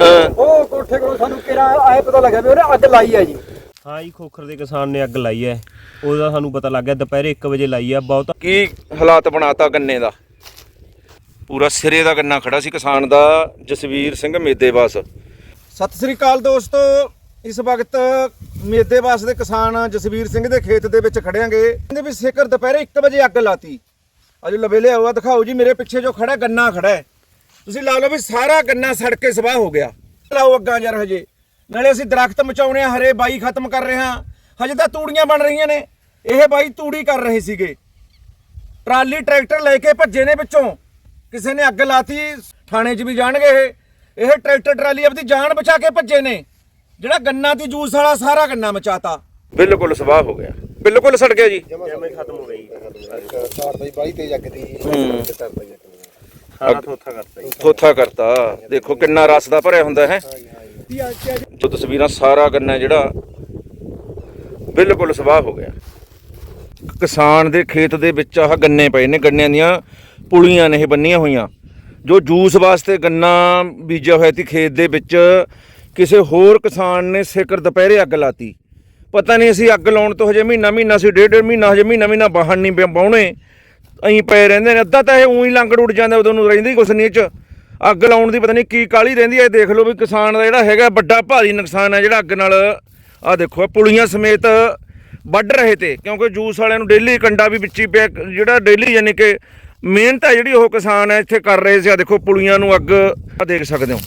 ਹਾਂ। ਉਹ ਕੋਠੇ ਕੋਲ ਸਾਨੂੰ ਕਿਹੜਾ ਆਏ ਪਤਾ ਲੱਗਿਆ ਵੀ ਉਹਨੇ ਅੱਗ ਲਾਈ ਹੈ ਜੀ। ਹਾਂ ਜੀ ਖੋਖਰ ਦੇ ਕਿਸਾਨ ਨੇ ਅੱਗ ਲਾਈ ਹੈ ਉਹਦਾ ਸਾਨੂੰ ਪਤਾ ਲੱਗ ਗਿਆ ਦੁਪਹਿਰੇ 1 ਵਜੇ ਲਾਈ ਆ ਬਹੁਤ ਕੀ ਹਾਲਾਤ ਬਣਾਤਾ ਗੰਨੇ ਦਾ? ਪੂਰਾ ਸਿਰੇ ਦਾ ਗੰਨਾ ਖੜਾ ਸੀ ਕਿਸਾਨ ਦਾ ਜਸਵੀਰ ਸਿੰਘ ਮੇਦੇਵਾਸ। ਸਤਿ ਸ੍ਰੀ ਅਕਾਲ ਦੋਸਤੋ ਇਸ ਵਕਤ ਮੇਦੇਵਾਸ ਦੇ ਕਿਸਾਨ ਜਸਵੀਰ ਸਿੰਘ ਦੇ ਖੇਤ ਦੇ ਵਿੱਚ ਖੜਿਆਂਗੇ। ਕਹਿੰਦੇ ਵੀ ਸਿਖਰ ਦੁਪਹਿਰੇ 1 ਵਜੇ ਅੱਗ ਲਾਤੀ। ਅਜੋ ਲਵੇ ਲਿਆ ਹੋਇਆ ਦਿਖਾਓ ਜੀ ਮੇਰੇ ਪਿੱਛੇ ਜੋ ਖੜਾ ਗੰਨਾ ਖੜਾ ਹੈ। ਤੁਸੀਂ ਲਾ ਲਓ ਵੀ ਸਾਰਾ ਗੰਨਾ ਸੜ ਕੇ ਸਵਾਹ ਹੋ ਗਿਆ। ਲਾਓ ਅੱਗਾਂ ਯਾਰ ਹਜੇ। ਨਾਲੇ ਅਸੀਂ ਦਰਖਤ ਮਚਾਉਣੇ ਆ ਹਰੇ ਬਾਈ ਖਤਮ ਕਰ ਰਹੇ ਹਾਂ। ਹਜੇ ਤਾਂ ਤੂੜੀਆਂ ਬਣ ਰਹੀਆਂ ਨੇ। ਇਹ ਬਾਈ ਤੂੜੀ ਕਰ ਰਹੇ ਸੀਗੇ। ਟਰਾਲੀ ਟਰੈਕਟਰ ਲੈ ਕੇ ਭੱਜੇ ਨੇ ਵਿੱਚੋਂ। ਕਿਸੇ ਨੇ ਅੱਗ ਲਾਤੀ ਥਾਣੇ 'ਚ ਵੀ ਜਾਣਗੇ ਇਹ। ਇਹ ਟਰੈਕਟਰ ਟਰਾਲੀ ਆਪਦੀ ਜਾਨ ਬਚਾ ਕੇ ਭੱਜੇ ਨੇ। ਜਿਹੜਾ ਗੰਨਾ ਦੀ ਜੂਸ ਵਾਲਾ ਸਾਰਾ ਗੰਨਾ ਮਚਾਤਾ। ਬਿਲਕੁਲ ਸਵਾਹ ਹੋ ਗਿਆ। ਬਿਲਕੁਲ ਸੜ ਗਿਆ ਜੀ। ਜਿਵੇਂ ਖਤਮ ਹੋ। ਗਈ ਹੂੰ ਸਾਰਾ ਥੋਥਾ ਕਰਤਾ ਜੀ ਥੋਥਾ ਕਰਤਾ ਦੇਖੋ ਕਿੰਨਾ ਰਸ ਦਾ ਭਰਿਆ ਹੁੰਦਾ, ਹੈ। ਜੋ ਤਸਵੀਰਾਂ ਸਾਰਾ ਗੰਨਾ ਜਿਹੜਾ, ਬਿਲਕੁਲ ਸਵਾਹ ਹੋ ਗਿਆ। ਕਿਸਾਨ ਦੇ ਖੇਤ ਦੇ ਵਿੱਚ ਆਹ ਗੰਨੇ ਪਏ ਨੇ, ਗੰਨਿਆਂ ਦੀਆਂ ਪੁਲੀਆਂ ਨੇ ਇਹ ਬੰਨੀਆਂ ਹੋਈਆਂ। ਜੋ ਜੂਸ ਵਾਸਤੇ ਗੰਨਾ ਬੀਜਿਆ ਹੋਇਆ ਸੀ ਖੇਤ ਦੇ ਵਿੱਚ, ਕਿਸੇ ਹੋਰ ਕਿਸਾਨ ਨੇ ਸਿਖਰ ਦੁਪਹਿਰੇ ਅੱਗ ਲਾਤੀ। ਪਤਾ ਨਹੀਂ ਅਸੀਂ ਅੱਗ ਲਾਉਣ ਤੋਂ ਹਜੇ ਮਹੀਨਾ ਮਹੀਨਾ ਸੀ ਡੇਢ ਡੇਢ ਮਹੀਨਾ, ਹਜੇ ਮਹੀਨਾ ਮਹੀਨਾ ਬਾਹਰ ਨਹੀਂ ਬ- ਅਹੀਂ ਪਏ ਰਹਿੰਦੇ ਨੇ, ਅੱਧਾ ਤਾਂ ਇਹ ਉਹੀ ਲੰਗੜ ਉੱਡ ਜਾਂਦਾ ਉਦੋਂ ਨੂੰ ਰਹਿੰਦੀ, ਕੁਛ ਨਹੀਂ ਚ। ਅੱਗ ਲਾਉਣ ਦੀ ਪਤਾ ਨਹੀਂ ਕੀ ਕਾਲੀ ਰਹਿੰਦੀ ਹੈ ਇਹ ਦੇਖ ਲਓ ਵੀ ਕਿਸਾਨ ਦਾ ਜਿਹੜਾ ਹੈਗਾ ਵੱਡਾ ਭਾਰੀ ਨੁਕਸਾਨ ਹੈ ਜਿਹੜਾ ਅੱਗ ਨਾਲ। ਆਹ ਦੇਖੋ ਆਹ ਪੁਲੀਆਂ ਸਮੇਤ ਵੱਢ ਰਹੇ ਤੇ, ਕਿਉਂਕਿ ਜੂਸ ਵਾਲਿਆਂ ਨੂੰ ਡੇਲੀ ਕੰਡਾ ਵੀ ਵਿੱਚ ਹੀ ਪਿਆ, ਜਿਹੜਾ ਡੇਲੀ ਯਾਨੀ ਕਿ ਮਿਹਨਤ ਹੈ ਜਿਹੜੀ ਉਹ ਕਿਸਾਨ ਹੈ ਇੱਥੇ ਕਰ ਰਹੇ ਸੀ। ਆ ਦੇਖੋ, ਪੁਲੀਆਂ ਨੂੰ ਅੱਗ ਆ ਦੇਖ ਸਕਦੇ ਹੋ।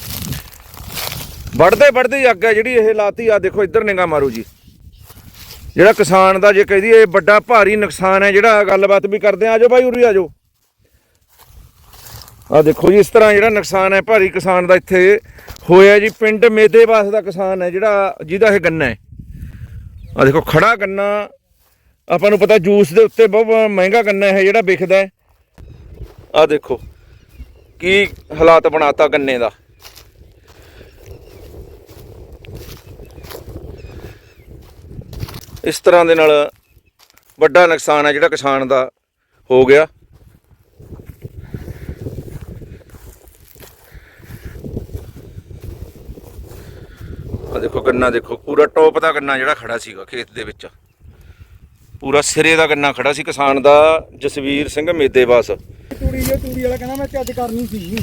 ਵੱਢਦੇ ਵੱਢਦੇ ਹੀ ਅੱਗ ਹੈ ਜਿਹੜੀ ਇਹ ਲਾਤੀ ਆ ਦੇਖੋ, ਇੱਧਰ ਨਿਗਾ ਮਾਰੋ ਜੀ। ਜਿਹੜਾ ਕਿਸਾਨ ਦਾ ਜੇ ਕਹਿ ਦਈਏ ਵੱਡਾ ਭਾਰੀ ਨੁਕਸਾਨ ਹੈ ਜਿਹੜਾ ਗੱਲਬਾਤ ਵੀ ਕਰਦੇ ਆ ਆਜੋ ਭਾਈ ਉਰੀ ਆਜੋ ਆ ਦੇਖੋ ਜੀ, ਇਸ ਤਰ੍ਹਾਂ ਜਿਹੜਾ ਨੁਕਸਾਨ ਹੈ, ਭਾਰੀ ਕਿਸਾਨ ਦਾ ਇੱਥੇ ਹੋਇਆ ਜੀ। ਪਿੰਡ ਮੇਦੇਵਾਸ ਦਾ ਕਿਸਾਨ ਹੈ ਜਿਹੜਾ, ਜਿਹਦਾ ਇਹ ਗੰਨਾ ਹੈ। ਆ ਦੇਖੋ ਖੜਾ ਗੰਨਾ। ਆਪਾਂ ਨੂੰ ਪਤਾ ਜੂਸ ਦੇ ਉੱਤੇ ਬਹੁਤ ਮਹਿੰਗਾ ਗੰਨਾ ਹੈ ਜਿਹੜਾ ਵਿਕਦਾ ਹੈ। ਆ ਦੇਖੋ, ਕੀ ਹਾਲਾਤ ਬਣਾਤਾ ਗੰਨੇ ਦਾ। ਇਸ ਤਰ੍ਹਾਂ ਦੇ ਨਾਲ ਵੱਡਾ ਨੁਕਸਾਨ ਹੈ ਜਿਹੜਾ ਕਿਸਾਨ ਦਾ ਹੋ ਗਿਆ। ਆ ਦੇਖੋ ਗੰਨਾ ਦੇਖੋ, ਪੂਰਾ ਟੌਪ ਦਾ ਗੰਨਾ ਜਿਹੜਾ ਖੜਾ ਸੀਗਾ ਖੇਤ ਦੇ ਵਿੱਚ। ਪੂਰਾ ਸਿਰੇ ਦਾ ਗੰਨਾ ਖੜਾ ਸੀ ਕਿਸਾਨ ਦਾ ਜਸਵੀਰ ਸਿੰਘ ਮੇਦੇਵਾਸ। ਤੂੜੀ ਜੇ ਤੂੜੀ ਵਾਲਾ ਕਹਿੰਦਾ ਮੈਂ ਚੱਜ ਕਰਨੀ ਸੀ।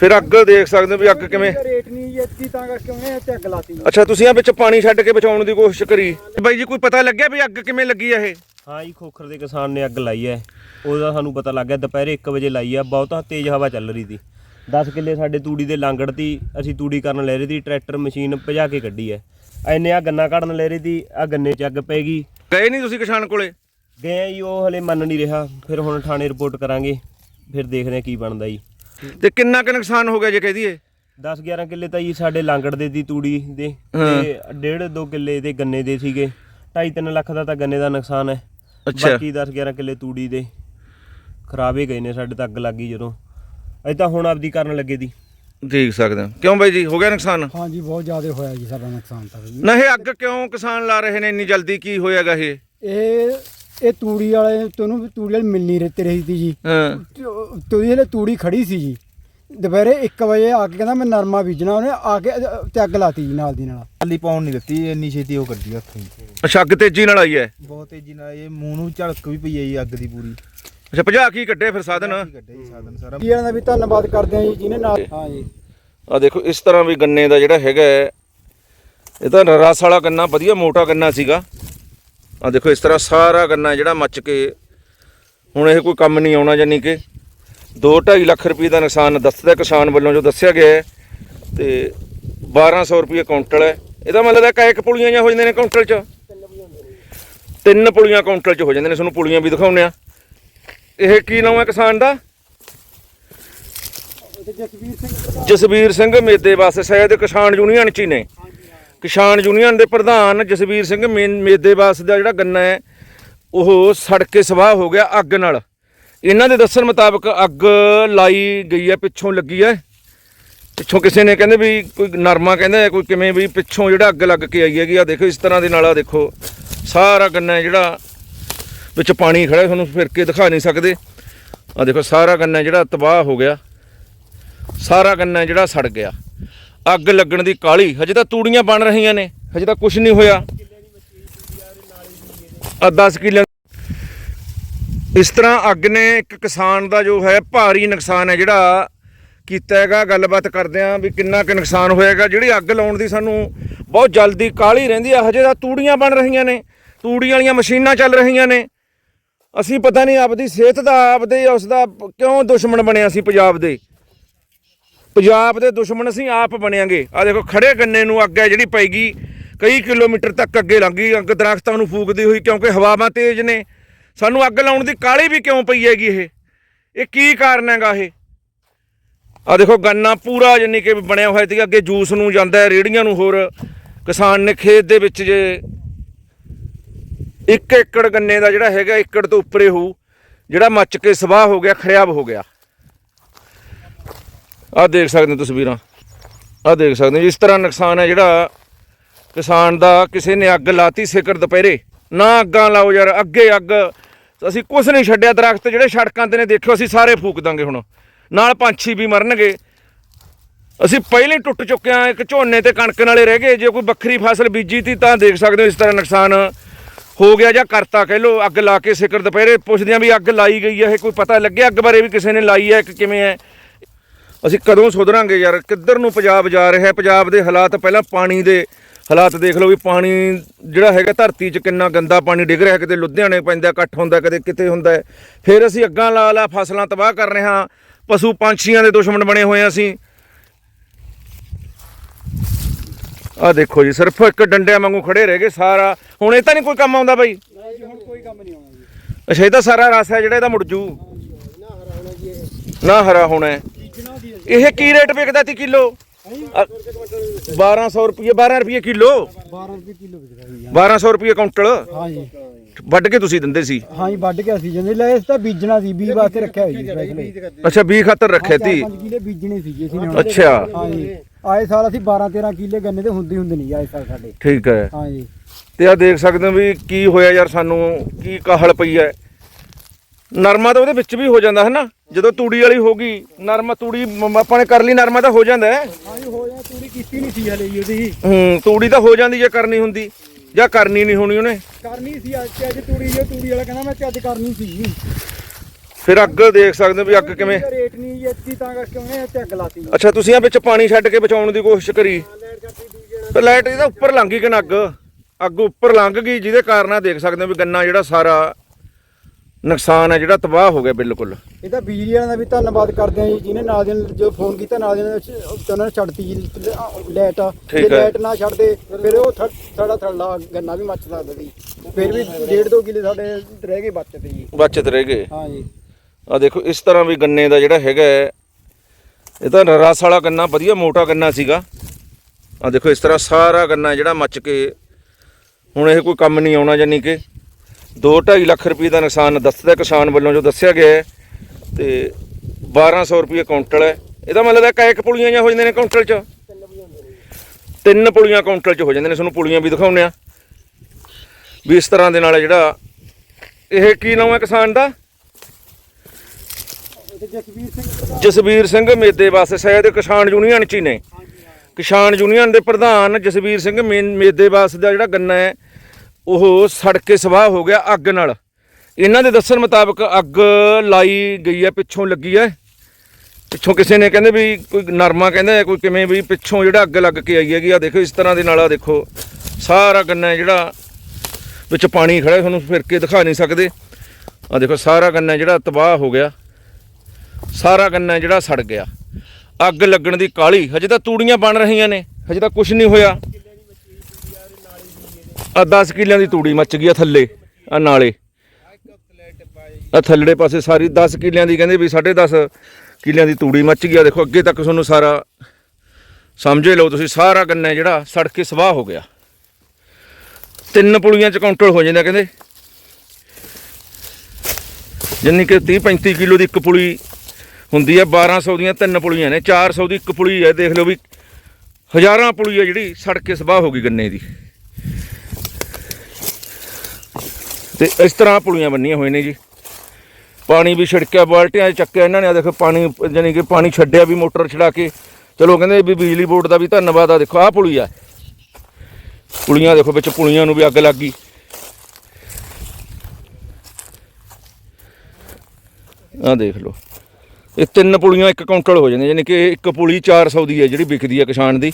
ਫਿਰ ਅੱਗ ਦੇਖ ਸਕਦੇ ਹੋ ਵੀ ਅੱਗ ਕਿਵੇਂ? ਰੇਟ ਨਹੀਂ ਜੀ ਇੱਥੇ ਤਾਂ ਕਰਕੇ ਉਹਨੇ ਇੱਥੇ ਅੱਗ ਲਾਤੀ ਅੱਛਾ ਤੁਸੀਂ ਆ ਵਿੱਚ ਪਾਣੀ ਛੱਡ ਕੇ ਬਚਾਉਣ ਦੀ ਕੋਸ਼ਿਸ਼ ਕਰੀ। ਬਾਈ ਜੀ ਕੋਈ ਪਤਾ ਲੱਗਿਆ ਵੀ ਅੱਗ ਕਿਵੇਂ ਲੱਗੀ ਆ ਇਹ? ਹਾਂ ਜੀ ਖੋਖਰ ਦੇ ਕਿਸਾਨ ਨੇ ਅੱਗ ਲਾਈ ਹੈ। ਉਹਦਾ ਸਾਨੂੰ ਪਤਾ ਲੱਗ ਗਿਆ ਦੁਪਹਿਰੇ 1 ਵਜੇ ਲਾਈ ਆ ਬਹੁਤਾ ਤੇਜ਼ ਹਵਾ ਚੱਲ ਰਹੀ ਸੀ। 10 ਕਿੱਲੇ ਸਾਡੇ ਤੂੜੀ ਦੇ ਲਾਂਗੜ ਤੀ ਅਸੀਂ ਤੂੜੀ ਕਰਨ ਲੈ ਰਹੇ ਸੀ ਟਰੈਕਟਰ ਮਸ਼ੀਨ ਭਜਾ ਕੇ ਕੱਢੀ ਹੈ। ਐਨੇ ਆ ਗੰਨਾ ਕੱਢਣ ਲੈ ਰਹੀ ਸੀ ਆ ਗੰਨੇ 'ਚ ਅੱਗ ਪੈ ਗਈ। ਗਏ ਨਹੀਂ ਤੁਸੀਂ ਕਿਸਾਨ ਕੋਲੇ? ਗਏ ਜੀ ਉਹ ਹਲੇ ਮੰਨ ਨਹੀਂ ਰਿਹਾ। ਫਿਰ ਹੁਣ ਥਾਣੇ ਰਿਪੋਰਟ ਕਰਾਂਗੇ ਫਿਰ ਦੇਖਦੇ ਆ ਕੀ ਬਣਦਾ ਜੀ। ਤੇ ਕਿੰਨਾ ਕੁ ਨੁਕਸਾਨ ਹੋ ਗਿਆ ਜੇ ਕਹਿ ਦਈਏ? 10 11 ਕਿੱਲੇ ਤਾਂ ਜੀ ਸਾਡੇ ਲਾਂਗੜ ਦੇ ਦੀ ਤੂੜੀ ਦੇ ਤੇ ਡੇਢ 2 ਕਿੱਲੇ ਦੇ ਗੰਨੇ ਦੇ ਸੀਗੇ। 2.5 3 ਲੱਖ ਦਾ ਤਾਂ ਗੰਨੇ ਦਾ ਨੁਕਸਾਨ ਹੈ। ਅੱਛਾ। ਬਾਕੀ 10 11 ਕਿੱਲੇ ਤੂੜੀ ਦੇ ਖਰਾਬੇ ਗਏ ਨੇ ਸਾਡੇ ਤਾਂ ਅੱਗ ਲੱਗ ਗਈ ਜਦੋਂ। ਅਸੀਂ ਤਾਂ ਹੁਣ ਆਪਦੀ ਕਰਨ ਲੱਗੇ ਦੀ। ਦੇਖ ਸਕਦੇ ਹੋ। ਕਿਉਂ ਬਾਈ ਜੀ? ਹੋ ਗਿਆ ਨੁਕਸਾਨ? ਹਾਂ ਜੀ ਬਹੁਤ ਜ਼ਿਆਦਾ ਹੋਇਆ ਜੀ ਸਾਡਾ ਨੁਕਸਾਨ ਤਾਂ। ਜੀ ਨਾ ਇਹ ਅੱਗ ਕਿਉਂ ਕਿਸਾਨ ਲਾ ਰਹੇ ਨੇ? ਇੰਨੀ ਜਲਦੀ ਕੀ ਹੋਇਆਗਾ ਇਹ? ਇਹ ਇਹ ਤੂੜੀ ਵਾਲੇ ਤੁਹਾਨੂੰ ਤੂੜੀ ਵਾਲੀ ਮਿਲ ਨਹੀਂ ਰਹੀ ਰਹੀ ਸੀ ਜੀ। ਹਾਂ। ਤੂੜੀ ਵਾਲੇ ਤੂੜੀ ਖੜੀ ਸੀ ਜੀ। ਦੁਪਹਿਰੇ 1 ਵਜੇ ਆ ਕੇ ਕਹਿੰਦਾ ਮੈਂ ਨਰਮਾ ਬੀਜਣਾ ਉਹਨੇ ਆ ਕੇ ਤੇ ਅੱਗ ਲਾਤੀ ਜੀ ਨਾਲ ਦੀ ਨਾਲ। ਖਾਲੀ ਪਾਉਣ ਨਹੀਂ ਦਿੱਤੀ ਇੰਨੀ ਛੇਤੀ ਉਹ ਕਰਦੀ ਹੱਥੋਂ ਹੀ ਅੱਛਾ ਅੱਗ ਤੇਜ਼ੀ ਨਾਲ ਆਈ ਹੈ? ਬਹੁਤ ਤੇਜ਼ੀ ਨਾਲ ਇਹ ਮੂੰਹ ਨੂੰ ਝਲਕ ਵੀ ਪਈ ਹੈ ਜੀ ਅੱਗ ਦੀ ਪੂਰੀ। ਅੱਛਾ ਭਜਾ ਕੀ ਕੱਢੇ ਫਿਰ ਸਾਧਨ? ਕੀ ਕੱਢਿਆ ਜੀ ਸਾਧਨ ਸਾਰਾ। ਇਹਨਾਂ ਦਾ ਵੀ ਧੰਨਵਾਦ ਕਰਦੇ ਹਾਂ ਜੀ ਜਿਹਨੇ ਨਾਲ ਹਾਂ ਜੀ। ਆ ਦੇਖੋ ਇਸ ਤਰ੍ਹਾਂ ਵੀ ਗੰਨੇ ਦਾ ਜਿਹੜਾ ਹੈਗਾ ਇਹ ਤਾਂ ਰਸ ਵਾਲਾ ਗੰਨਾ ਵਧੀਆ ਮੋਟਾ ਗੰਨਾ ਸੀਗਾ। ਆ ਦੇਖੋ ਇਸ ਤਰ੍ਹਾਂ ਸਾਰਾ ਗੰਨਾ ਜਿਹੜਾ ਮੱਚ ਕੇ ਹੁਣ ਇਹ ਕੋਈ ਕੰਮ ਨਹੀਂ ਆਉਣਾ ਜਾਨੀ ਕਿ। 2.5 ਲੱਖ ਰੁਪਏ ਦਾ ਨੁਕਸਾਨ ਦੱਸਦਾ ਕਿਸਾਨ ਵੱਲੋਂ ਜੋ ਦੱਸਿਆ ਗਿਆ ਹੈ ਤੇ 1200 ਰੁਪਏ ਕੁਇੰਟਲ ਹੈ। ਇਹਦਾ ਮਤਲਬ ਹੈ ਕਿ ਇੱਕ ਪੁਲੀਆਂ ਜਾਂ ਹੋ ਜਾਂਦੇ ਨੇ ਕੁਇੰਟਲ 'ਚ। ਤਿੰਨ ਪੁਲੀਆਂ ਕੁਇੰਟਲ 'ਚ ਹੋ ਜਾਂਦੇ ਨੇ ਤੁਹਾਨੂੰ ਪੁਲੀਆਂ ਵੀ ਦਿਖਾਉਂਦੇ ਆ ਇਹ ਕੀ ਨਾਮ ਹੈ ਕਿਸਾਨ ਦਾ? ਜਸਵੀਰ ਸਿੰਘ। ਜਸਵੀਰ ਸਿੰਘ ਮੇਦੇਵਾਸ ਸ਼ਾਇਦ ਕਿਸਾਨ ਯੂਨੀਅਨ ਚ ਹੀ ਨੇ। ਕਿਸਾਨ ਯੂਨੀਅਨ ਦੇ ਪ੍ਰਧਾਨ ਜਸਵੀਰ ਸਿੰਘ ਮੇ- ਮੇਦੇਵਾਸ ਦਾ ਜਿਹੜਾ ਗੰਨਾ ਹੈ, ਉਹ ਸੜ ਕੇ ਸਵਾਹ ਹੋ ਗਿਆ ਅੱਗ ਨਾਲ। ਇਹਨਾਂ ਦੇ ਦੱਸਣ ਮੁਤਾਬਕ ਅੱਗ ਲਾਈ ਗਈ ਹੈ, ਪਿੱਛੋਂ ਲੱਗੀ ਹੈ। ਪਿੱਛੋਂ ਕਿਸੇ ਨੇ ਕਹਿੰਦੇ ਵੀ ਕੋਈ ਨਰਮਾ ਕਹਿੰਦਾ ਕੋਈ ਕਿਵੇਂ ਵੀ ਪਿੱਛੋਂ ਜਿਹੜਾ ਅੱਗ ਲੱਗ ਕੇ ਆਈ ਹੈਗੀ ਆ ਦੇਖੋ ਇਸ ਤਰ੍ਹਾਂ ਦੇ ਨਾਲ ਆ ਦੇਖੋ। ਸਾਰਾ ਗੰਨਾ ਜਿਹੜਾ, ਵਿੱਚ ਪਾਣੀ ਖੜਾ ਤੁਹਾਨੂੰ ਫਿਰ ਕੇ ਦਿਖਾ ਨਹੀਂ ਸਕਦੇ। ਆ ਦੇਖੋ, ਸਾਰਾ ਗੰਨਾ ਜਿਹੜਾ ਤਬਾਹ ਹੋ ਗਿਆ। ਸਾਰਾ ਗੰਨਾ ਜਿਹੜਾ ਸੜ ਗਿਆ। ਅੱਗ ਲੱਗਣ ਦੀ ਕਾਲੀ ਹਜੇ ਤਾਂ ਤੂੜੀਆਂ ਬਣ ਰਹੀਆਂ ਨੇ। ਹਜੇ ਤਾਂ ਕੁਝ ਨਹੀਂ ਹੋਇਆ। ਆ 10 ਕਿੱਲੇ ਇਸ ਤਰ੍ਹਾਂ ਅੱਗ ਨੇ ਇੱਕ ਕਿਸਾਨ ਦਾ ਜੋ ਹੈ ਭਾਰੀ ਨੁਕਸਾਨ ਹੈ, ਜਿਹੜਾ ਕੀਤਾ ਹੈਗਾ। ਗੱਲਬਾਤ ਕਰਦੇ ਆਂ ਵੀ ਕਿੰਨਾ ਕੁ ਨੁਕਸਾਨ ਹੋਏਗਾ ਜਿਹੜੀ ਅੱਗ ਲਾਉਣ ਦੀ ਸਾਨੂੰ ਬਹੁਤ ਜਲਦੀ ਕਾਲੀ ਰਹਿੰਦੀ ਆ। ਹਜੇ ਤਾਂ ਤੂੜੀਆਂ ਬਣ ਰਹੀਆਂ ਨੇ। ਤੂੜੀ ਵਾਲੀਆਂ ਮਸ਼ੀਨਾਂ ਚੱਲ ਰਹੀਆਂ ਨੇ। ਅਸੀਂ ਪਤਾ ਨਹੀਂ ਆਪਦੀ ਸਿਹਤ ਦਾ, ਆਪਦੇ ਉਸ ਦਾ ਕਿਉਂ ਦੁਸ਼ਮਣ ਬਣਿਆ ਸੀ ਪੰਜਾਬ ਦੇ। ਪੰਜਾਬ ਦੇ ਦੁਸ਼ਮਣ ਅਸੀਂ ਆਪ ਬਣਿਆਂਗੇ। ਆ ਦੇਖੋ ਖੜੇ ਗੰਨੇ ਨੂੰ ਅੱਗ ਹੈ ਜਿਹੜੀ ਪੈਗੀ ਕਈ ਕਿਲੋਮੀਟਰ ਤੱਕ ਅੱਗੇ ਲੰਗੀ ਅੱਗ ਦਰਖਤਾਂ ਨੂੰ ਫੂਕਦੀ ਹੋਈ, ਕਿਉਂਕਿ ਹਵਾਵਾਂ ਤੇਜ਼ ਨੇ। ਸਾਨੂੰ ਅੱਗ ਲਾਉਣ ਦੀ ਕਾਲੀ ਵੀ ਕਿਉਂ ਪਈ ਹੈਗੀ ਇਹ? ਇਹ ਕੀ ਕਾਰਨ ਹੈਗਾ ਇਹ? ਆ ਦੇਖੋ, ਗੰਨਾ ਪੂਰਾ ਜਾਨੀ ਕਿ ਬਣਿਆ ਹੋਇਆ ਸੀ, ਅੱਗੇ ਜੂਸ ਨੂੰ ਜਾਂਦਾ ਹੈ ਰੇੜੀਆਂ ਨੂੰ ਹੋਰ। ਕਿਸਾਨ ਨੇ ਖੇਤ ਦੇ ਵਿੱਚ ਜੇ ਇੱਕ ਏਕੜ ਗੰਨੇ ਦਾ ਜਿਹੜਾ ਹੈਗਾ, ਏਕੜ ਤੋਂ ਉੱਪਰੇ ਹੋਊ, ਜਿਹੜਾ ਮੱਚ ਕੇ ਸਵਾਹ ਹੋ ਗਿਆ, ਖਰਾਬ ਹੋ ਗਿਆ। ਆਹ ਦੇਖ ਸਕਦੇ ਹੋ ਤਸਵੀਰਾਂ। ਆਹ ਦੇਖ ਸਕਦੇ ਹੋ। ਜੀ, ਇਸ ਤਰ੍ਹਾਂ ਨੁਕਸਾਨ ਹੈ ਜਿਹੜਾ ਕਿਸਾਨ ਦਾ ਕਿਸੇ ਨੇ ਅੱਗ ਲਾਤੀ ਸਿਖਰ ਦੁਪਹਿਰੇ। ਨਾ ਅੱਗਾਂ ਲਾਓ ਯਾਰ ਅੱਗੇ ਅੱਗ। ਅਸੀਂ ਕੁਝ ਨਹੀਂ ਛੱਡਿਆ ਦਰਖਤ ਜਿਹੜੇ ਸੜਕਾਂ ਤੇ ਨੇ ਦੇਖਿਓ ਅਸੀਂ ਸਾਰੇ ਫੂਕ ਦਾਂਗੇ ਹੁਣ। ਨਾਲ ਪੰਛੀ ਵੀ ਮਰਨਗੇ। ਅਸੀਂ ਪਹਿਲੇ ਹੀ ਟੁੱਟ ਚੁੱਕੇ ਆ ਇੱਕ ਝੋਨੇ ਤੇ ਕਣਕ ਨਾਲੇ ਰਹਿ ਗਏ। ਜੇ ਕੋਈ ਵੱਖਰੀ ਫਸਲ ਬੀਜੀ ਤੀ ਤਾਂ ਦੇਖ ਸਕਦੇ ਹੋ ਇਸ ਤਰ੍ਹਾਂ ਨੁਕਸਾਨ ਹੋ ਗਿਆ ਜਾਂ ਕਰਤਾ ਕਹਿ ਲੋ ਅੱਗ ਲਾ ਕੇ ਸਿਖਰ ਦੁਪਹਿਰੇ ਪੁੱਛਦੇ ਆ ਵੀ ਅੱਗ ਲਾਈ ਗਈ ਹੈ ਇਹ ਕੋਈ ਪਤਾ ਲੱਗਿਆ? ਅੱਗ ਬਾਰੇ ਵੀ ਕਿਸੇ ਨੇ ਲਾਈ ਹੈ ਕਿ ਕਿਵੇਂ ਹੈ? ਅਸੀਂ ਕਦੋਂ ਸੁਧਰਾਂਗੇ ਯਾਰ? ਕਿੱਧਰ ਨੂੰ ਪੰਜਾਬ ਜਾ ਰਿਹਾ ਪੰਜਾਬ ਦੇ ਹਾਲਾਤ ਪਹਿਲਾਂ ਪਾਣੀ ਦੇ ਹਾਲਾਤ ਦੇਖ ਲਓ ਵੀ ਪਾਣੀ ਜਿਹੜਾ ਹੈਗਾ ਧਰਤੀ 'ਚ ਕਿੰਨਾ ਗੰਦਾ ਪਾਣੀ ਡਿੱਗ ਰਿਹਾ ਕਿਤੇ ਲੁਧਿਆਣੇ ਪੈਂਦਾ, ਇਕੱਠ ਹੁੰਦਾ, ਕਦੇ ਕਿਤੇ ਹੁੰਦਾ ਫਿਰ ਅਸੀਂ ਅੱਗਾਂ ਲਾ ਲਾ ਫਸਲਾਂ ਤਬਾਹ ਕਰ ਰਹੇ ਹਾਂ। ਪਸ਼ੂ ਪੰਛੀਆਂ ਦੇ ਦੁਸ਼ਮਣ ਬਣੇ ਹੋਏ ਅਸੀਂ। ਆ ਦੇਖੋ ਜੀ, ਸਿਰਫ ਇੱਕ ਡੰਡਿਆਂ ਵਾਂਗੂ ਖੜੇ ਰਹਿ ਗਏ ਸਾਰਾ। ਹੁਣ ਇਹ ਤਾਂ ਨਹੀਂ ਕੋਈ ਕੰਮ ਆਉਂਦਾ ਬਾਈ। ਹੁਣ ਕੋਈ ਕੰਮ ਨਹੀਂ ਆਉਣਾ ਜੀ ਅੱਛਾ, ਇਹ ਤਾਂ ਸਾਰਾ ਰਸ ਹੈ ਜਿਹੜਾ ਇਹਦਾ ਮੁੜ ਜੂ। ਨਾ ਹਰਾ ਹੋਣਾ ਹੈ ਬੀਜਣਾ ਦੀ ਇਹ ਕੀ ਰੇਟ ਵਿਕਦਾ ਤੀ ਕਿਲੋ? 1200 ਰੁਪਏ 12 ਰੁਪਏ ਕਿਲੋ? 12 ਰੁਪਏ ਕਿਲੋ ਵਿਕਦਾ ਜੀ 1200 ਰੁਪਏ ਕੁਇੰਟਲ? ਹਾਂ ਜੀ ਵੱਢ ਕੇ ਤੁਸੀਂ ਦਿੰਦੇ ਸੀ? ਹਾਂ ਜੀ ਵੱਢ ਕੇ ਅਸੀਂ ਜਾਂਦੇ ਲੈ ਇਸ ਤਾਂ ਬੀਜਣਾ ਸੀ ਬੀਜ ਵਾਸਤੇ ਰੱਖਿਆ ਹੋਇਆ ਸਪੈਸ਼ਲ ਅੱਛਾ 20 ਖਾਤਰ ਰੱਖਿਆ ਤੀ 5 ਕਿਲੇ ਬੀਜਣੇ ਸੀ ਅਸੀਂ। ਅੱਛਾ। ਆਏ ਸਾਲ ਅਸੀਂ 12 13 ਕਿਲੇ ਗੰਨੇ ਤੇ ਹੁੰਦੇ ਹੁੰਦੇ ਨਹੀਂ ਆਏ ਸਾਲ ਸਾਡੇ। ਠੀਕ ਹੈ। ਹਾਂ ਜੀ ਤੇ ਆ ਦੇਖ ਸਕਦੇ ਹੋ ਵੀ ਕੀ ਹੋਇਆ ਯਾਰ ਸਾਨੂੰ ਕੀ ਕਾਹਲ ਪਈ ਹੈ। ਨਰਮਾ ਤਾਂ ਉਹਦੇ ਵਿੱਚ ਵੀ ਹੋ ਜਾਂਦਾ ਹੈ ਨਾ? ਜਦੋਂ ਤੂੜੀ ਵਾਲੀ ਹੋ ਗਈ ਨਰਮਾ ਤੂੜੀ ਮ- ਆਪਾਂ ਨੇ ਕਰ ਲਈ ਨਰਮਾ ਤਾਂ ਹੋ ਜਾਂਦਾ ਹੈ। ਜਾ ਤੂੜੀ ਕੀਤੀ ਨਹੀਂ ਸੀ ਹਲੇ ਜੀ ਉਹਦੀ। ਹੂੰ ਤੂੜੀ ਤਾਂ ਹੋ ਜਾਂਦੀ ਜੇ ਕਰਨੀ ਹੁੰਦੀ ਜਾਂ ਕਰਨੀ ਨਹੀਂ ਹੋਣੀ ਉਹਨੇ। ਕਰਨੀ ਸੀ ਅੱਜ ਅੱਜ ਤੂੜੀ ਜੋ ਤੂੜੀ ਵਾਲਾ ਕਹਿੰਦਾ ਮੈਂ ਅੱਜ ਕਰਨੀ ਸੀ। ਫਿਰ ਅੱਗ ਦੇਖ ਸਕਦੇ ਹੋ ਵੀ ਅੱਗ ਕਿਵੇਂ। ਰੇਟ ਨਹੀਂ ਜੀ ਇੱਥੇ ਤਾਂ ਕਰਕੇ ਉਹਨੇ ਤੇ ਅੱਗ ਲਾਤੀ। ਅੱਛਾ ਤੁਸੀਂ ਆ ਵਿੱਚ ਪਾਣੀ ਛੱਡ ਕੇ ਬਚਾਉਣ ਦੀ ਕੋਸ਼ਿਸ਼ ਕਰੀ। ਤੇ। ਲਾਈਟ ਇਹਦਾ ਉੱਪਰ ਲੰਘ ਗਈ ਕਿ ਅੱਗ? ਅੱਗ ਉੱਪਰ ਲੰਘ ਗਈ ਜਿਹਦੇ ਕਾਰਨ ਆ ਦੇਖ ਸਕਦੇ ਹੋ ਵੀ ਗੰਨਾ ਜਿਹੜਾ ਸਾਰਾ ਨੁਕਸਾਨ ਹੈ ਜਿਹੜਾ ਤਬਾਹ ਹੋ ਗਿਆ ਬਿਲਕੁਲ। ਇਹ ਤਾਂ ਬਿਜਲੀ ਵਾਲਿਆਂ ਦਾ ਵੀ ਧੰਨਵਾਦ ਕਰਦੇ ਆ ਜੀ ਜਿਹਨੇ ਨਾਲ ਦੀ ਨਾਲ ਜੋ ਫੋਨ ਕੀਤਾ ਨਾਲ ਦੀ ਨਾਲ ਉਹਨਾਂ ਨੇ ਛੱਡਤੀ ਜੀ ਲਾਈਟ ਠੀਕ ਜੇ ਹੈ। ਲਾਈਟ ਨਾ ਛੱਡਦੇ ਫਿਰ ਉਹ ਸਾਡਾ ਥੱਲਾ ਗੰਨਾ ਵੀ ਮੱਚ ਸਕਦਾ ਸੀ। ਫਿਰ ਵੀ ਡੇਢ ਦੋ ਕਿਲੇ ਸਾਡੇ ਰਹਿ ਗਏ ਬਚਦੇ ਜੀ। ਬਚਤ ਰਹਿ ਗਏ। ਹਾਂ ਜੀ। ਆ ਦੇਖੋ ਇਸ ਤਰ੍ਹਾਂ ਵੀ ਗੰਨੇ ਦਾ ਜਿਹੜਾ ਹੈਗਾ ਹੈ, ਇਹ ਤਾਂ ਰਸ ਵਾਲਾ ਗੰਨਾ ਵਧੀਆ ਮੋਟਾ ਗੰਨਾ ਸੀਗਾ। ਆ ਦੇਖੋ ਇਸ ਤਰ੍ਹਾਂ ਸਾਰਾ ਗੰਨਾ ਜਿਹੜਾ ਮੱਚ ਕੇ ਹੁਣ ਇਹ ਕੋਈ ਕੰਮ ਨਹੀਂ ਆਉਣਾ ਜਾਨੀ ਕਿ। 2.5 ਲੱਖ ਰੁਪਏ ਦਾ ਨੁਕਸਾਨ ਦੱਸਦਾ ਕਿਸਾਨ ਵੱਲੋਂ ਜੋ ਦੱਸਿਆ ਗਿਆ ਹੈ ਤੇ 1200 ਰੁਪਏ ਕੁਇੰਟਲ ਹੈ। ਇਹਦਾ ਮਤਲਬ ਹੈ ਕਾਇਕ ਪੁਲੀਆਂ ਜਾਂ ਹੋ ਜਾਂਦੇ ਨੇ ਕੁਇੰਟਲ 'ਚ। ਤਿੰਨ ਪੁਲੀਆਂ ਕੁਇੰਟਲ 'ਚ ਹੋ ਜਾਂਦੇ ਨੇ। ਤੁਹਾਨੂੰ ਪੁਲੀਆਂ ਵੀ ਦਿਖਾਉਂਦੇ ਆ ਵੀ ਇਸ ਤਰ੍ਹਾਂ ਦੇ ਨਾਲ ਜਿਹੜਾ, ਇਹ ਕੀ ਨਾਮ ਹੈ ਕਿਸਾਨ ਦਾ? ਤੇ ਜਸਵੀਰ ਸਿੰਘ ਜਸਵੀਰ ਸਿੰਘ ਮੇਦੇ ਵਾਸਤੇ ਸ਼ਾਇਦ ਕਿਸਾਨ ਯੂਨੀਅਨ ਚ ਹੀ ਨੇ। ਕਿਸਾਨ ਯੂਨੀਅਨ ਦੇ ਪ੍ਰਧਾਨ ਜਸਵੀਰ ਸਿੰਘ ਮੇ- ਮੇਦੇ ਵਾਸਤੇ ਦਾ ਜਿਹੜਾ ਗੰਨਾ ਹੈ ਉਹ ਸੜ ਕੇ ਸਵਾਹ ਹੋ ਗਿਆ ਅੱਗ ਨਾਲ। ਇਹਨਾਂ ਦੇ ਦੱਸਣ ਮੁਤਾਬਕ ਅੱਗ ਲਾਈ ਗਈ ਹੈ, ਪਿੱਛੋਂ ਲੱਗੀ ਹੈ। ਪਿੱਛੋਂ ਕਿਸੇ ਨੇ ਕਹਿੰਦੇ ਵੀ ਕੋਈ ਨਰਮਾ ਕਹਿੰਦਾ ਹੈ ਕੋਈ ਕਿਵੇਂ ਵੀ ਪਿੱਛੋਂ ਜਿਹੜਾ ਅੱਗ ਲੱਗ ਕੇ ਆਈ ਹੈਗੀ ਆ, ਦੇਖੋ ਇਸ ਤਰ੍ਹਾਂ ਦੇ ਨਾਲ ਆ ਦੇਖੋ। ਸਾਰਾ ਗੰਨਾ ਜਿਹੜਾ ਵਿੱਚ ਪਾਣੀ ਖੜਾ ਤੁਹਾਨੂੰ ਫਿਰ ਕੇ ਦਿਖਾ ਨਹੀਂ ਸਕਦੇ। ਆ ਦੇਖੋ, ਸਾਰਾ ਗੰਨਾ ਜਿਹੜਾ ਤਬਾਹ ਹੋ ਗਿਆ। ਸਾਰਾ ਗੰਨਾ ਜਿਹੜਾ ਸੜ ਗਿਆ। ਅੱਗ ਲੱਗਣ ਦੀ ਕਾਲੀ ਹਜੇ ਤਾਂ ਤੂੜੀਆਂ ਬਣ ਰਹੀਆਂ ਨੇ, ਹਜੇ ਤਾਂ ਕੁਝ ਨਹੀਂ ਹੋਇਆ। ਆ 10 ਕਿੱਲਿਆਂ ਦੀ ਤੂੜੀ ਮੱਚ ਗਈ ਆ ਥੱਲੇ ਆ ਨਾਲੇ। ਆ ਥੱਲੜੇ ਪਾਸੇ ਸਾਰੀ 10 ਕਿੱਲਿਆਂ ਦੀ ਕਹਿੰਦੇ ਵੀ 10.5 ਕਿੱਲਿਆਂ ਦੀ ਤੂੜੀ ਮੱਚ ਗਈ ਆ। ਦੇਖੋ, ਅੱਗੇ ਤੱਕ ਤੁਹਾਨੂੰ ਸਾਰਾ ਸਮਝੇ ਲਓ ਤੁਸੀਂ, ਸਾਰਾ ਗੰਨਾ ਜਿਹੜਾ ਸੜ ਕੇ ਸਵਾਹ ਹੋ ਗਿਆ। ਤਿੰਨ ਪੁਲੀਆਂ ਚ ਕਾਊਂਟਰ ਹੋ ਜਾਂਦਾ ਕਹਿੰਦੇ। ਜਿੰਨੀ ਕਿ 30 35 ਕਿਲੋ ਦੀ ਇੱਕ ਪੁਲੀ ਹੁੰਦੀ ਹੈ 1200 ਦੀਆਂ ਤਿੰਨ ਪੁਲੀਆਂ ਨੇ 400 ਦੀ ਇੱਕ ਪੁਲੀ ਹੈ, ਦੇਖ ਲਓ ਵੀ ਹਜ਼ਾਰਾਂ ਪੁਲੀ ਹੈ ਜਿਹੜੀ ਸੜ ਕੇ ਸਵਾਹ ਹੋ ਗਈ ਗੰਨੇ ਦੀ। ਤੇ ਇਸ ਤਰ੍ਹਾਂ ਪੁਲੀਆਂ ਬੰਨੀਆਂ ਹੋਏ ਨੇ ਜੀ। ਪਾਣੀ ਵੀ ਛਿੜਕਿਆ, ਬਾਲਟੀਆਂ 'ਚ ਚੱਕਿਆ ਇਹਨਾਂ ਨੇ। ਆ ਦੇਖੋ ਪਾਣੀ ਜਾਨੀ ਕਿ ਪਾਣੀ ਛੱਡਿਆ ਵੀ ਮੋਟਰ ਛੜਾ ਕੇ। ਚਲੋ ਕਹਿੰਦੇ ਵੀ ਬਿਜਲੀ ਬੋਰਡ ਦਾ ਵੀ ਧੰਨਵਾਦ ਆ। ਦੇਖੋ, ਆਹ ਪੁਲੀ ਆ। ਪੁਲੀਆਂ ਦੇਖੋ ਵਿੱਚ ਪੁਲੀਆਂ ਨੂੰ ਵੀ ਅੱਗ ਲੱਗ ਗਈ। ਆਹ ਦੇਖ ਲਓ। ਇਹ ਤਿੰਨ ਪੁਲੀਆਂ, ਇੱਕ ਕੁਇੰਟਲ ਹੋ ਜਾਂਦੀਆਂ। ਯਾਨੀ ਕਿ ਇੱਕ ਪੁਲੀ 400 ਦੀ ਹੈ ਜਿਹੜੀ ਵਿਕਦੀ ਹੈ ਕਿਸਾਨ ਦੀ।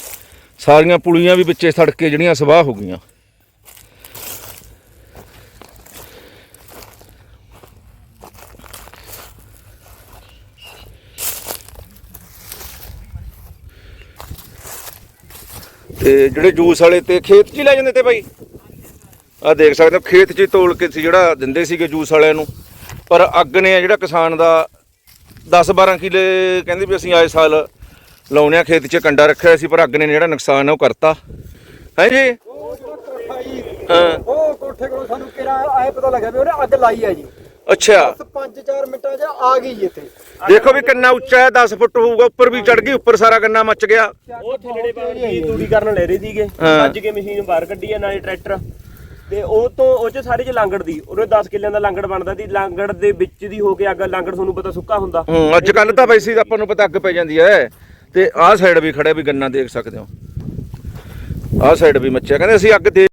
ਸਾਰੀਆਂ ਪੁਲੀਆਂ ਵੀ ਵਿੱਚੇ ਸੜ ਕੇ ਜਿਹੜੀਆਂ ਸਵਾਹ ਹੋ ਗਈਆਂ। ਤੇ ਜਿਹੜੇ ਜੂਸ ਵਾਲੇ ਤੇ ਖੇਤ 'ਚ ਹੀ ਲੈ ਜਾਂਦੇ ਤੇ ਭਾਈ ਆ ਦੇਖ ਸਕਦੇ ਹੋ ਖੇਤ 'ਚ ਤੋਲ ਕੇ ਸੀ ਜਿਹੜਾ ਦਿੰਦੇ ਸੀਗੇ ਜੂਸ ਵਾਲਿਆਂ ਨੂੰ। ਪਰ ਅੱਗ ਨੇ ਆ ਜਿਹੜਾ ਕਿਸਾਨ ਦਾ 10 12 ਕਿਲੇ ਕਹਿੰਦੇ ਵੀ ਅਸੀਂ ਆਏ ਸਾਲ ਲਾਉਣੇ ਆ ਖੇਤ 'ਚ ਕੰਡਾ ਰੱਖਿਆ ਸੀ ਪਰ ਅੱਗ ਨੇ ਜਿਹੜਾ ਨੁਕਸਾਨ ਆ ਉਹ ਕਰਤਾ। ਹੈ ਜੀ? ਹਾਂ। ਉਹ ਕੋਠੇ ਕੋਲ ਸਾਨੂੰ ਕਿਹੜਾ ਆਏ ਪਤਾ ਲੱਗਾ ਵੀ ਉਹਨੇ ਅੱਗ ਲਾਈ ਹੈ ਜੀ। ਅੱਛਾ। ਬਸ 5-4 ਮਿੰਟਾਂ 'ਚ ਆ ਗਈ ਇੱਥੇ। ਦੇਖੋ ਵੀ ਕਿੰਨਾ ਉੱਚਾ ਹੈ 10 ਫੁੱਟ ਹੋਊਗਾ ਉੱਪਰ ਵੀ ਚੜ ਗਈ ਉੱਪਰ ਸਾਰਾ ਗੰਨਾ ਮੱਚ ਗਿਆ। ਉਹ ਥੱਲੜੇ ਬਾਹਰ ਦੀ ਤੂੜੀ ਕਰਨ ਲੈ ਰਹੇ ਸੀਗੇ। ਹਾਂ। ਅੱਜ ਕੇ ਮਸ਼ੀਨ ਬਾਹਰ ਕੱਢੀ ਆ ਨਾਲੇ ਟਰੈਕਟਰ। ਤੇ ਉਹ ਤੋਂ ਉਹ ਚ ਸਾਰੇ ਚ ਲਾਂਗੜ ਦੀ ਉਹਦੇ 10 ਕਿੱਲਿਆਂ ਦਾ ਲਾਂਗੜ ਬਣਦਾ ਸੀ। ਲਾਂਗੜ ਦੇ ਵਿੱਚ ਦੀ ਹੋ ਕੇ ਅੱਗ ਲਾਂਗੜ ਤੁਹਾਨੂੰ ਪਤਾ ਸੁੱਕਾ ਹੁੰਦਾ। ਹੂੰ ਅੱਜ ਕੱਲ ਤਾਂ ਵੈਸੇ ਹੀ ਆਪਾਂ ਨੂੰ ਪਤਾ ਅੱਗ ਪੈ ਜਾਂਦੀ ਹੈ। ਤੇ ਆਹ ਸਾਈਡ ਵੀ ਖੜਿਆ ਵੀ ਗੰਨਾ ਦੇਖ ਸਕਦੇ ਹੋ। ਆਹ ਸਾਈਡ ਵੀ ਮੱਚਿਆ। ਕਹਿੰਦੇ ਅਸੀਂ ਅੱਗ ਦੇ